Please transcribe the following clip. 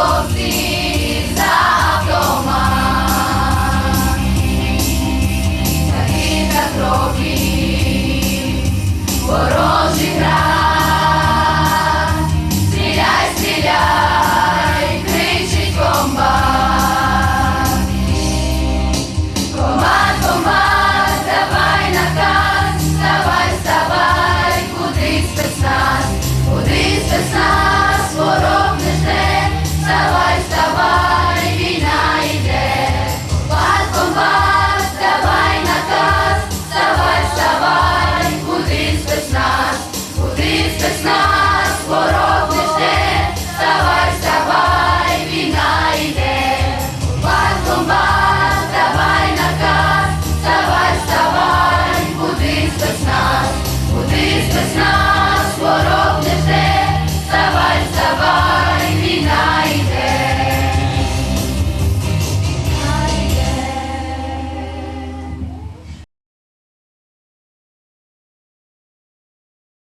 Бог. Jesus knows.